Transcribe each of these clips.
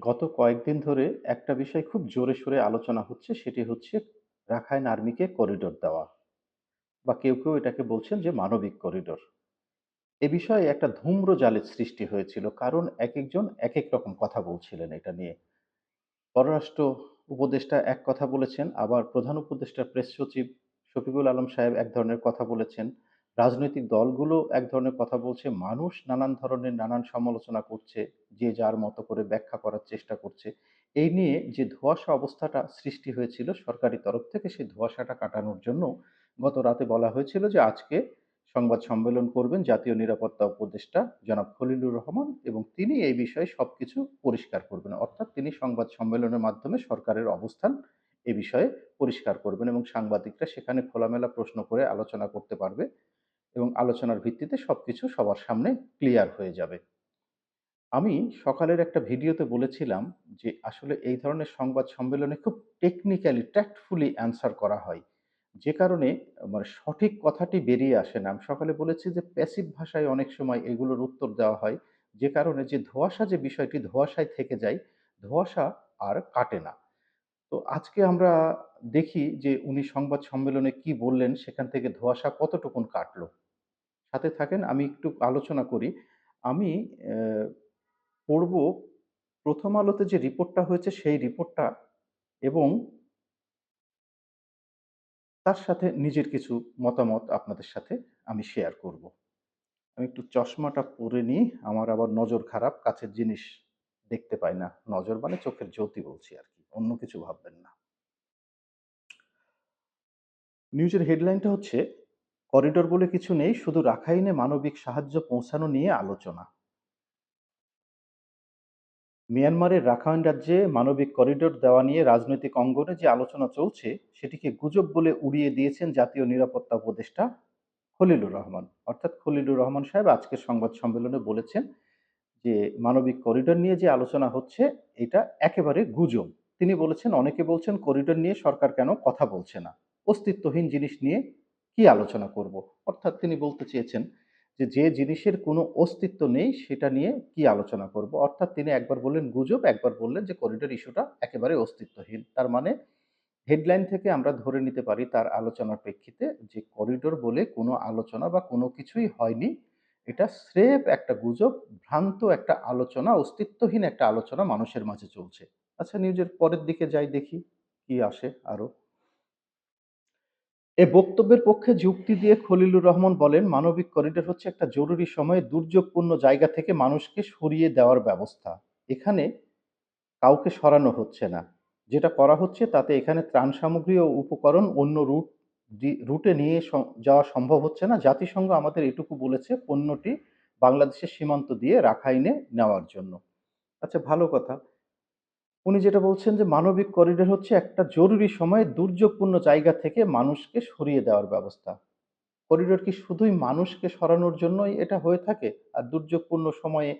গত কয়েকদিন ধরে একটা বিষয় খুব জোরে সোরে আলোচনা হচ্ছে, সেটি হচ্ছে রাখাইন আর্মিকে করিডোর দেওয়া। বা কেউ কেউ এটাকে বলছেন যে মানবিক করিডোর। এ বিষয়ে একটা ধূম্র জালের সৃষ্টি হয়েছিল, কারণ এক একজন এক এক রকম কথা বলছিলেন এটা নিয়ে। পররাষ্ট্র উপদেষ্টা এক কথা বলেছেন, আবার প্রধান উপদেষ্টা প্রেস সচিব শফিকুল আলম সাহেব এক ধরনের কথা বলেছেন। রাজনৈতিক দলগুলো এক ধরনের কথা বলছে, মানুষ নানান ধরনের নানান সমালোচনা করছে, যে যার মতো করে ব্যাখ্যা করার চেষ্টা করছে। এই নিয়ে যে ধোঁয়াশা অবস্থাটা সৃষ্টি হয়েছিল সরকারি তরফ থেকে, সেই ধোঁয়াশাটা কাটানোর জন্য গত রাতে বলা হয়েছিল যে আজকে সংবাদ সম্মেলন করবেন জাতীয় নিরাপত্তা উপদেষ্টা জনাব খলিলুর রহমান এবং তিনি এই বিষয়ে সবকিছু পরিষ্কার করবেন। অর্থাৎ তিনি সংবাদ সম্মেলনের মাধ্যমে সরকারের অবস্থান এ বিষয়ে পরিষ্কার করবেন এবং সাংবাদিকরা সেখানে খোলামেলা প্রশ্ন করে আলোচনা করতে পারবে। এবং আলোচনার ভিত্তিতে সবকিছু সবার সামনে ক্লিয়ার হয়ে যাবে। আমি সকালের একটা ভিডিওতে বলেছিলাম যে আসলে এই ধরনের সংবাদ সম্মেলনে খুব টেকনিক্যালি ট্যাক্টফুলি অ্যান্সার করা হয়। যে কারণে মানে সঠিক কথাটি বেরিয়ে আসে না। আমি সকালে বলেছি যে প্যাসিভ ভাষায় অনেক সময় এগুলোর উত্তর দেওয়া হয়। যে কারণে যে ধোঁয়াশা যে বিষয়টি ধোঁয়াশায় থেকে যায়, ধোঁয়াশা আর কাটে না। তো আজকে আমরা দেখি যে উনি সংবাদ সম্মেলনে কি বললেন, সেখান থেকে ধোঁয়াশা কতটুকুন কাটলো। সাথে থাকেন, আমি একটু আলোচনা করি। আমি পড়ব প্রথম আলোতে যে রিপোর্টটা হয়েছে, সেই রিপোর্টটা এবং তার সাথে নিজের কিছু মতামত আপনাদের সাথে আমি শেয়ার করব। আমি একটু চশমাটা পরে নিই, আমার আবার নজর খারাপ, কাছের জিনিস দেখতে পাই না। নজর মানে চোখের জ্যোতি বলছি আর কি, অন্য কিছু ভাববেন না। নিউজের হেডলাইনটা হচ্ছে করিডোর বলে কিছু নেই, শুধু রাখাইনে মানবিক সাহায্য পৌঁছানো নিয়ে আলোচনা। মিয়ানমারের রাখাইন রাজ্যে মানবিক করিডোর দেওয়া নিয়ে রাজনৈতিক অঙ্গনে যে আলোচনা চলছে, সেটিকে গুজব বলে উড়িয়ে দিয়েছেন জাতীয় নিরাপত্তা উপদেষ্টা খলিলুর রহমান। অর্থাৎ খলিলুর রহমান সাহেব আজকের সংবাদ সম্মেলনে বলেছেন যে, মানবিক করিডোর নিয়ে যে আলোচনা হচ্ছে, এটা একেবারে গুজব। তিনি বলেছেন, অনেকে বলছেন করিডোর নিয়ে সরকার কেন কথা বলছে না? অস্তিত্বহীন জিনিস নিয়ে কি আলোচনা করব? অর্থাৎ তিনি বলতে চেয়েছেন যে যে জিনিসের কোনো অস্তিত্ব নেই সেটা নিয়ে কি আলোচনা করব? অর্থাৎ তিনি একবার বললেন গুজব, একবার বললেন যে করিডোর ইস্যুটা একেবারে অস্তিত্বহীন। তার মানে হেডলাইন থেকে আমরা ধরে নিতে পারি তার আলোচনার প্রেক্ষিতে যে করিডোর বলে কোনো আলোচনা বা কোনো কিছুই হয়নি, এটা স্রেফ একটা গুজব, ভ্রান্ত একটা আলোচনা, অস্তিত্বহীন একটা আলোচনা মানুষের মাঝে চলছে। আচ্ছা নিউজের পরের দিকে যাই দেখি, কি আসে আরও। এ বক্তব্যের পক্ষে যুক্তি দিয়ে খলিলুর রহমান বলেন, মানবিক করিডোর হচ্ছে একটা জরুরি সময়ে দুর্যোগপূর্ণ জায়গা থেকে মানুষকে সরিয়ে দেওয়ার ব্যবস্থা। এখানে কাউকে সরানো হচ্ছে না। যেটা করা হচ্ছে তাতে এখানে ত্রাণ সামগ্রী ও উপকরণ অন্য রুট রুটে নিয়ে যাওয়া সম্ভব হচ্ছে না। জাতিসংঘ আমাদের এটুকু বলেছে, পণ্যটি বাংলাদেশের সীমান্ত দিয়ে রাখাইনে নেওয়ার জন্য। আচ্ছা ভালো কথা। উনি যেটা বলছেন যে মানবিক করিডোর হচ্ছে একটা জরুরি সময়ে দুর্যোগপূর্ণ জায়গা থেকে মানুষকে সরিয়ে দেওয়ার ব্যবস্থা। করিডোর কি শুধুই মানুষকে সরানোর জন্যই এটা হয়ে থাকে? আর দুর্যোগপূর্ণ সময়ে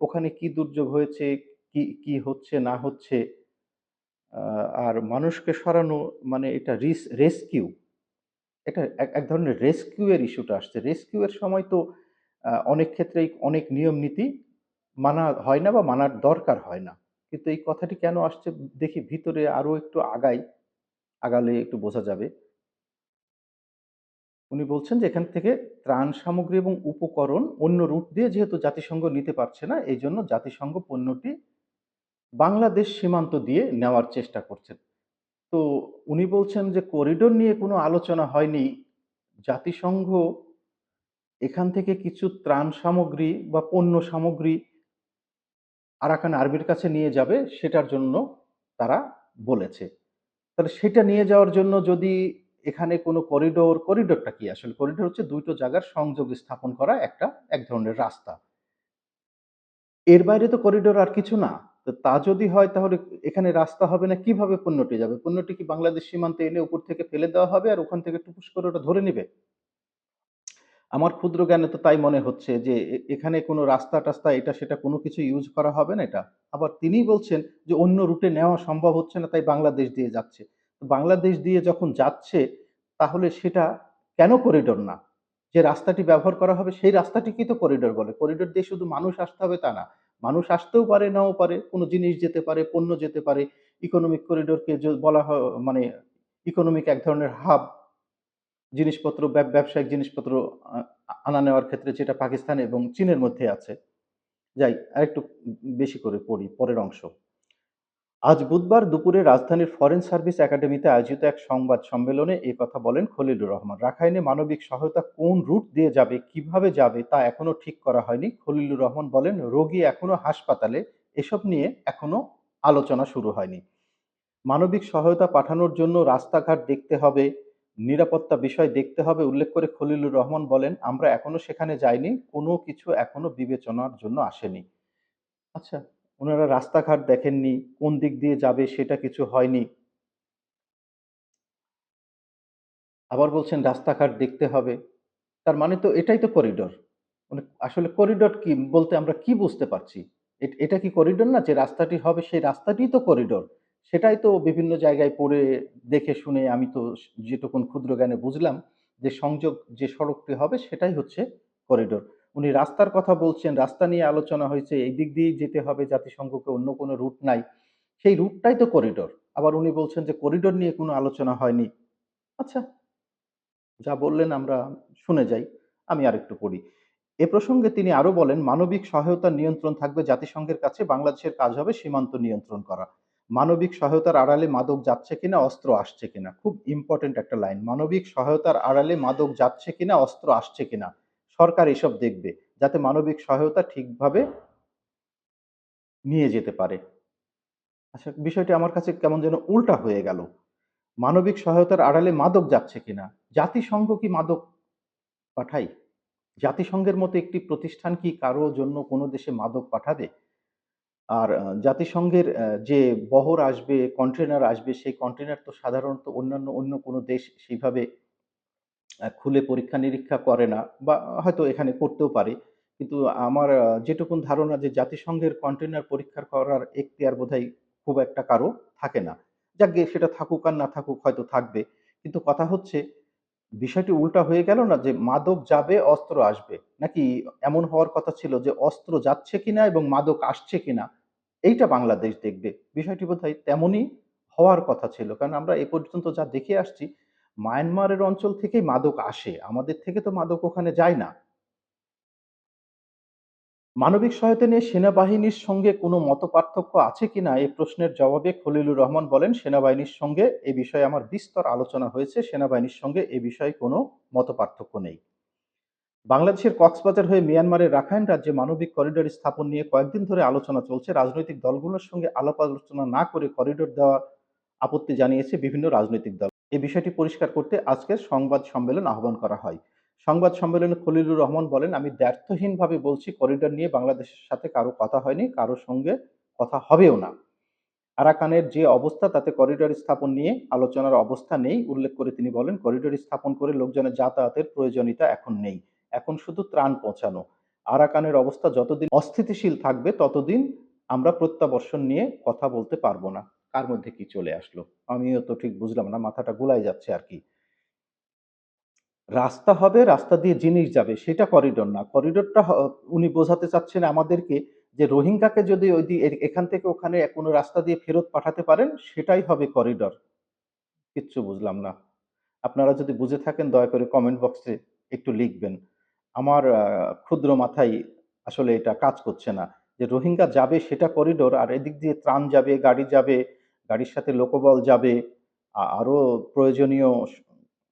ওখানে কি দুর্যোগ হয়েছে, কি কি হচ্ছে, না হচ্ছে আর মানুষকে সরানো মানে এটা রিস, রেস্কিউ। এটা এক ধরনের রেস্কিউ এর ইস্যুটা আসছে। রেস্কিউয়ের সময় তো অনেক ক্ষেত্রেই অনেক নিয়ম নীতি মানা হয় না বা মানার দরকার হয় না। কিন্তু এই কথাটি কেন আসছে দেখি ভিতরে আরও একটু আগাই, আগালে একটু বোঝা যাবে। উনি বলছেন যে এখান থেকে ত্রাণ সামগ্রী এবং উপকরণ অন্য রুট দিয়ে যেহেতু জাতিসংঘ নিতে পারছে না, এই জন্য জাতিসংঘ পণ্যটি বাংলাদেশ সীমান্ত দিয়ে নেওয়ার চেষ্টা করছেন তো উনি বলছেন যে করিডোর নিয়ে কোনো আলোচনা হয়নি, জাতিসংঘ এখান থেকে কিছু ত্রাণ সামগ্রী বা পণ্য সামগ্রী আরাকান আর্মির কাছে নিয়ে যাবে, সেটার জন্য তারা বলেছে। তাহলে সেটা নিয়ে যাওয়ার জন্য যদি এখানে কোনো করিডোর, করিডোরটা কি আসলে? করিডোর হচ্ছে দুটো জায়গার সংযোগ স্থাপন করা একটা, এক ধরনের রাস্তা। এর বাইরে তো করিডোর আর কিছু না। তো তা যদি হয় তাহলে এখানে রাস্তা হবে না, কীভাবে পণ্যটি যাবে? পণ্যটি কি বাংলাদেশ সীমান্তে এনে উপর থেকে ফেলে দেওয়া হবে আর ওখান থেকে টুপুস করে ওটা ধরে নেবে? আমার ক্ষুদ্র জ্ঞানে তো তাই মনে হচ্ছে যে এখানে কোনো রাস্তা টাস্তা এটা সেটা কোনো কিছু ইউজ করা হবে না এটা। আবার তিনি বলছেন যে, অন্য রুটে নেওয়া সম্ভব হচ্ছে না, তাই বাংলাদেশ দিয়ে যাচ্ছে। বাংলাদেশ দিয়ে যখন যাচ্ছে, তাহলে সেটা কেন করিডোর না? যে রাস্তাটি ব্যবহার করা হবে, সেই রাস্তাটিকেই তো করিডোর বলে। করিডোর দিয়ে শুধু মানুষ আসতে হবে তা না। মানুষ আসতেও পারে, নাও পারে, কোনো জিনিস যেতে পারে, পণ্য যেতে পারে। ইকোনমিক করিডোরকে বলা হয় মানে ইকোনমিক এক ধরনের হাব জিনিসপত্র ব্যবসায়িক জিনিসপত্র আনা নেওয়ার ক্ষেত্রে যেটা পাকিস্তান এবং চীনের মধ্যে আছে, যাই, আরেকটু বেশি করে পড়ি, পরের অংশ। আজ বুধবার দুপুরে রাজধানীর ফরেন সার্ভিস একাডেমিতে আয়োজিত এক সংবাদ সম্মেলনে এ কথা বলেন খলিলুর রহমান। রাখাইনে মানবিক সহায়তা কোন রুট দিয়ে যাবে, কীভাবে যাবে, তা এখনও ঠিক করা হয়নি। খলিলুর রহমান বলেন, রোগী এখনও হাসপাতালে, এসব নিয়ে এখনও আলোচনা শুরু হয়নি। মানবিক সহায়তা পাঠানোর জন্য রাস্তাঘাট দেখতে হবে নিরাপত্তা বিষয় দেখতে হবে, উল্লেখ করে খলিলুর রহমান বলেন, আমরা এখনও সেখানে যাইনি, কোনো কিছু এখনও বিবেচনার জন্য আসেনি। আচ্ছা ওনারা রাস্তাঘাট দেখেননি, কোন দিক দিয়ে যাবে সেটা কিছু হয়নি। আবার বলছেন, রাস্তাঘাট দেখতে হবে। তার মানে তো এটাই তো করিডোর মানে আসলে করিডোর কি বলতে আমরা কি বুঝতে পারছি? এটা কি করিডোর না যে রাস্তাটি হবে, সেই রাস্তাটি তো করিডোর সেটাই তো বিভিন্ন জায়গায় পড়ে দেখে শুনে আমি তো যেটুকুন ক্ষুদ্র জ্ঞানে বুঝলাম যে সংযোগ যে সড়কটি হবে সেটাই হচ্ছে করিডোর উনি রাস্তার কথা বলছেন, রাস্তা নিয়ে আলোচনা হয়েছে, এই দিক দিয়েই যেতে হবে, জাতিসংঘকে অন্য কোনো রুট নাই। সেই রুটটাই তো করিডোর আবার উনি বলছেন যে করিডোর নিয়ে কোনো আলোচনা হয়নি। আচ্ছা যা বললেন আমরা শুনে যাই, আমি আরেকটু পড়ি। এ প্রসঙ্গে তিনি আরও বলেন, মানবিক সহায়তা নিয়ন্ত্রণ থাকবে জাতিসংঘের কাছে, বাংলাদেশের কাজ হবে সীমান্ত নিয়ন্ত্রণ করা। মানবিক সহায়তার আড়ালে মাদক যাচ্ছে কিনা, অস্ত্র আসছে কিনা? খুব ইম্পর্টেন্ট একটা লাইন মানবিক সহায়তার আড়ালে মাদক যাচ্ছে কিনা, অস্ত্র আসছে কিনা? সরকার এসব দেখবে, যাতে মানবিক সহায়তা ঠিকভাবে নিয়ে যেতে পারে। আচ্ছা বিষয়টি আমার কাছে কেমন যেন উল্টা হয়ে গেল। মানবিক সহায়তার আড়ালে মাদক যাচ্ছে কিনা? জাতিসংঘ কি মাদক পাঠায়? জাতিসংঘের মতো একটি প্রতিষ্ঠান কি কারও জন্য কোনো দেশে মাদক পাঠাবে? আর জাতিসংঘের যে বহর আসবে কন্টেনার আসবে, সেই কন্টেনার তো সাধারণত অন্যান্য, অন্য কোনো দেশ সেইভাবে খুলে পরীক্ষা নিরীক্ষা করে না বা হয়তো এখানে করতেও পারে। কিন্তু আমার যেটুকুন ধারণা যে জাতিসংঘের কন্টেনার পরীক্ষা করার এখতিয়ার বোধহয় খুব একটা কারও থাকে না। যাক সেটা থাকুক আর না থাকুক হয়তো থাকবে। কিন্তু কথা হচ্ছে, বিষয়টি উল্টা হয়ে গেল না যে মাদক যাবে, অস্ত্র আসবে? নাকি এমন হওয়ার কথা ছিল যে অস্ত্র যাচ্ছে কিনা এবং মাদক আসছে কিনা? এইটা বাংলাদেশ দেখবে। বিষয়টি বোধহয় তেমনই হওয়ার কথা ছিল। কারণ আমরা এ পর্যন্ত যা দেখে আসছি, মায়ানমারের অঞ্চল থেকেই মাদক আসে। আমাদের থেকে তো মাদক ওখানে যায় না। মানবিক সহায়তা নিয়ে সেনাবাহিনীর সঙ্গে কোনো মতপার্থক্য আছে কিনা এই প্রশ্নের জবাবে খলিলুর রহমান বলেন, সেনাবাহিনীর সঙ্গে এ বিষয়ে আমার বিস্তর আলোচনা হয়েছে। সেনাবাহিনীর সঙ্গে এ বিষয়ে কোনো মতপার্থক্য নেই। বাংলাদেশের কক্সবাজার হয়ে মিয়ানমারের রাখাইন রাজ্যে মানবিক করিডোর স্থাপন নিয়ে কয়েকদিন ধরে আলোচনা চলছে। রাজনৈতিক দলগুলোর সঙ্গে আলাপ আলোচনা না করে করিডোর দেওয়ার আপত্তি জানিয়েছে বিভিন্ন রাজনৈতিক দল। এই বিষয়টি পরিষ্কার করতে আজকের সংবাদ সম্মেলন আহ্বান করা হয়। সংবাদ সম্মেলনে খলিলুর রহমান বলেন, আমি দ্ব্যর্থহীনভাবে বলছি, করিডোর নিয়ে বাংলাদেশের সাথে কারও কথা হয়নি, কারও সঙ্গে কথা হবেও না। আরাকানের যে অবস্থা, তাতে করিডোর স্থাপন নিয়ে আলোচনার অবস্থা নেই। উল্লেখ করে তিনি বলেন, করিডোর স্থাপন করে লোকজনের যাতায়াতের প্রয়োজনীয়তা এখন নেই। এখন শুধু ত্রাণ পৌঁছানো। আরাকানের অবস্থা যতদিন অস্থিতিশীল থাকবে, ততদিন আমরা প্রত্যাবর্ষণ নিয়ে কথা বলতে পারব না। কার মধ্যে কি চলে আসলো? আমিও তো ঠিক বুঝলাম না, মাথাটা গোলাই যাচ্ছে আর কি। রাস্তা হবে, রাস্তা দিয়ে জিনিস যাবে, সেটা করিডোর না। করিডোরটা উনি বোঝাতে চাচ্ছেন আমাদেরকে যে রোহিঙ্গাকে যদি ওই এখান থেকে ওখানে কোনো রাস্তা দিয়ে ফেরত পাঠাতে পারেন, সেটাই হবে করিডোর কিচ্ছু বুঝলাম না। আপনারা যদি বুঝে থাকেন, দয়া করে কমেন্ট বক্সে একটু লিখবেন। আমার ক্ষুদ্র মাথায় আসলে এটা কাজ করছে না। যে রোহিঙ্গা যাবে সেটা করিডোর আর এদিক দিয়ে ত্রাণ যাবে, গাড়ি যাবে, গাড়ির সাথে লোকবল যাবে আরও প্রয়োজনীয়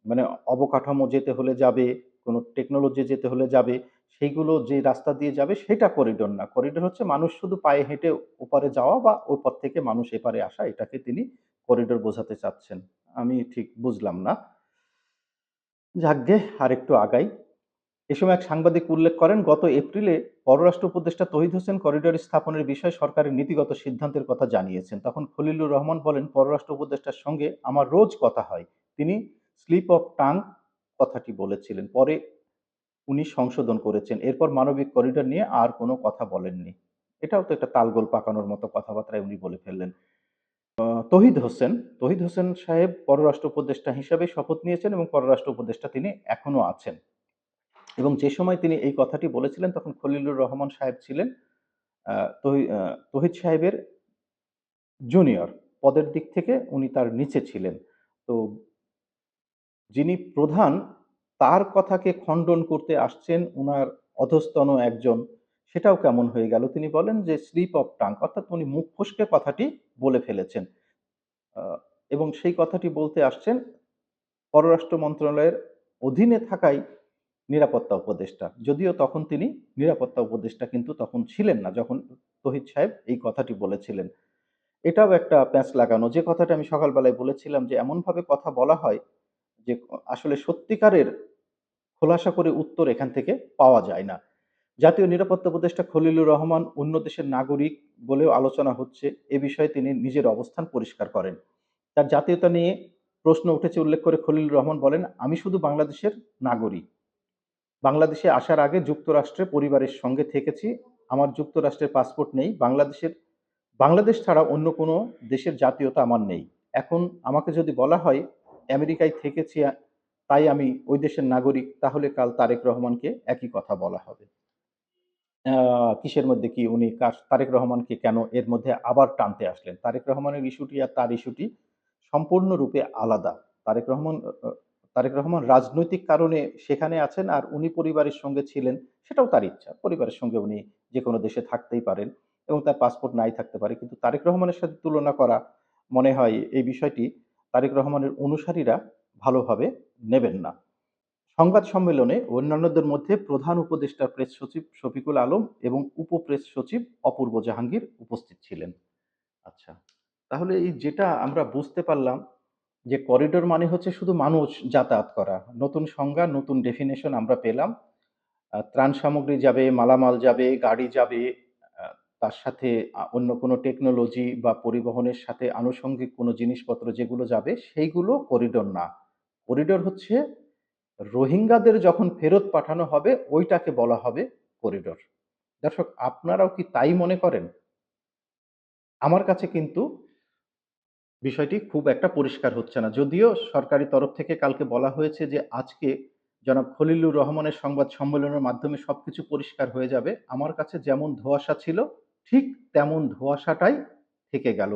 মানে অবকাঠামো যেতে হলে যাবে, কোনো টেকনোলজি যেতে হলে যাবে, সেইগুলো যে রাস্তা দিয়ে যাবে সেটা করিডোর না। করিডোর হচ্ছে মানুষ শুধু পায়ে হেঁটে ওপারে যাওয়া বা ওপার থেকে মানুষ এপারে আসা, এটাকে তিনি করিডোর বোঝাতে চাচ্ছেন। আমি ঠিক বুঝলাম না। যাকগে আর একটু আগাই। এ সময় এক সাংবাদিক উল্লেখ করেন, গত এপ্রিলে পররাষ্ট্র উপদেষ্টা তহিদ হোসেন করিডোর স্থাপনের বিষয়ে সরকারের নীতিগত সিদ্ধান্তের কথা জানিয়েছেন। তখন খলিলুর রহমান বলেন, পররাষ্ট্র উপদেষ্টার সঙ্গে আমার রোজ কথা হয়। তিনি স্লিপ অফ টাং কথাটি বলেছিলেন। পরে উনি সংশোধন করেছেন। এরপর মানবিক করিডোর নিয়ে আর কোনো কথা বলেননি। এটাও তো একটা তালগোল পাকানোর মতো কথাবার্তায় উনি বলে ফেললেন। তহিদ হোসেন তহিদ হোসেন সাহেব পররাষ্ট্র উপদেষ্টা হিসাবে শপথ নিয়েছেন এবং পররাষ্ট্র উপদেষ্টা তিনি এখনও আছেন। এবং যে সময় তিনি এই কথাটি বলেছিলেন তখন খলিলুর রহমান সাহেব ছিলেন তহিদ সাহেবের জুনিয়র। পদের দিক থেকে উনি তার নিচে ছিলেন। তো যিনি প্রধান তার কথাকে খণ্ডন করতে আসছেন উনার অধস্তন একজন, সেটাও কেমন হয়ে গেল? তিনি বলেন যে স্লিপ অফ টাং অর্থাৎ উনি মুখ ফসকে কথাটি বলে ফেলেছেন। এবং সেই কথাটি বলতে আসছেন পররাষ্ট্র মন্ত্রণালয়ের অধীনে থাকাই নিরাপত্তা উপদেষ্টা। যদিও তখন তিনি নিরাপত্তা উপদেষ্টা কিন্তু তখন ছিলেন না যখন তহিদ সাহেব এই কথাটি বলেছিলেন। এটাও একটা প্যাঁচ লাগানো। যে কথাটা আমি সকালবেলায় বলেছিলাম যে এমনভাবে কথা বলা হয় যে আসলে সত্যিকারের খোলাসা করে উত্তর এখান থেকে পাওয়া যায় না। জাতীয় নিরাপত্তা উপদেষ্টা খলিলুর রহমান অন্য দেশের নাগরিক বলেও আলোচনা হচ্ছে। এ বিষয়ে তিনি নিজের অবস্থান পরিষ্কার করেন। তার জাতীয়তা নিয়ে প্রশ্ন উঠেছে উল্লেখ করে খলিলুর রহমান বলেন, "আমি শুধু বাংলাদেশের নাগরিক। বাংলাদেশে আসার আগে যুক্তরাষ্ট্রে পরিবারের সঙ্গে থেকেছি। আমার যুক্তরাষ্ট্রের পাসপোর্ট নেই। বাংলাদেশের বাংলাদেশ ছাড়া অন্য কোনো দেশের জাতীয়তা আমার নেই। এখন আমাকে যদি বলা হয় আমেরিকায় থেকেছি তাই আমি ওই দেশের নাগরিক, তাহলে কাল তারেক রহমানকে একই কথা বলা হবে।" কিসের মধ্যে কি উনি তারেক রহমানকে কেন এর মধ্যে আবার টানতে আসলেন? তারেক রহমানের ইস্যুটি আর তার ইস্যুটি সম্পূর্ণরূপে আলাদা। তারেক রহমান তারেক রহমান রাজনৈতিক কারণে সেখানে আছেন আর উনি পরিবারের সঙ্গে ছিলেন, সেটাও তার ইচ্ছা। পরিবারের সঙ্গে উনি যে কোনো দেশে থাকতেই পারেন এবং তার পাসপোর্ট নাই থাকতে পারে। কিন্তু তারেক রহমানের সাথে তুলনা করা মনে হয় এই বিষয়টি তারেক রহমানের অনুসারীরা ভালোভাবে নেবেন না। সংবাদ সম্মেলনে অন্যান্যদের মধ্যে প্রধান উপদেষ্টা প্রেস সচিব শফিকুল আলম এবং উপ-প্রেস সচিব অপূর্ব জাহাঙ্গীর উপস্থিত ছিলেন। আচ্ছা, তাহলে এই যেটা আমরা বুঝতে পারলাম যে করিডোর মানে হচ্ছে শুধু মানুষ যাতায়াত করা। নতুন সংজ্ঞা, নতুন ডেফিনেশন আমরা পেলাম। ত্রাণ সামগ্রী যাবে, মালামাল যাবে, গাড়ি যাবে, তার সাথে অন্য কোনো টেকনোলজি বা পরিবহনের সাথে আনুষঙ্গিক কোনো জিনিসপত্র যেগুলো যাবে সেইগুলো করিডোর না। করিডোর হচ্ছে রোহিঙ্গাদের যখন ফেরত পাঠানো হবে ওইটাকে বলা হবে করিডোর। দর্শক আপনারাও কি তাই মনে করেন? আমার কাছে কিন্তু বিষয়টি খুব একটা পরিষ্কার হচ্ছে না। যদিও সরকারি তরফ থেকে কালকে বলা হয়েছে যে, আজকে জনাব খলিলুর রহমানের সংবাদ সম্মেলনের মাধ্যমে সবকিছু পরিষ্কার হয়ে যাবে। আমার কাছে যেমন ধোঁয়াশা ছিল, ঠিক তেমন ধোঁয়াশাটাই থেকে গেল।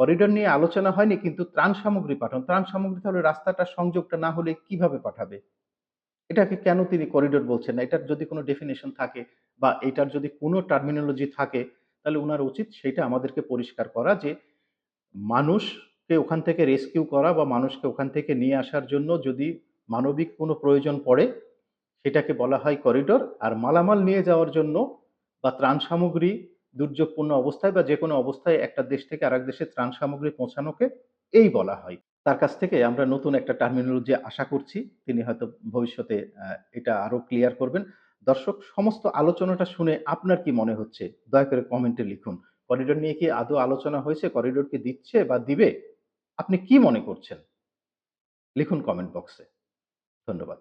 করিডোর নিয়ে আলোচনা হয়নি, কিন্তু ত্রাণ সামগ্রী পাঠানো। ত্রাণ সামগ্রী তাহলে রাস্তাটা সংযোগটা না হলে কীভাবে পাঠাবে? এটাকে কেন তিনি করিডোর বলছেন না? এটার যদি কোনো ডেফিনেশন থাকে বা এটার যদি কোনো টার্মিনোলজি থাকে, তাহলে উনার উচিত সেইটা আমাদেরকে পরিষ্কার করা যে মানুষকে ওখান থেকে রেস্কিউ করা বা মানুষকে ওখান থেকে নিয়ে আসার জন্য যদি মানবিক কোনো প্রয়োজন পড়ে, সেটাকে বলা হয় করিডোর। আর মালামাল নিয়ে যাওয়ার জন্য বা ত্রাণ সামগ্রী দুর্যোগপূর্ণ অবস্থায় বা যে কোনো অবস্থায় একটা দেশ থেকে আরেক দেশে ত্রাণ সামগ্রী পৌঁছানোকে এই বলা হয়। তার কাছ থেকে আমরা নতুন একটা টার্মিনোলজি আশা করছি। তিনি হয়তো ভবিষ্যতে এটা আরও ক্লিয়ার করবেন। দর্শক, সমস্ত আলোচনাটা শুনে আপনার কি মনে হচ্ছে? দয়া করে কমেন্টে লিখুন। করিডোর নিয়ে কি আদৌ আলোচনা হয়েছে? করিডোর কি দিচ্ছে বা দিবে? আপনি কি মনে করছেন? লিখুন কমেন্ট বক্সে। ধন্যবাদ।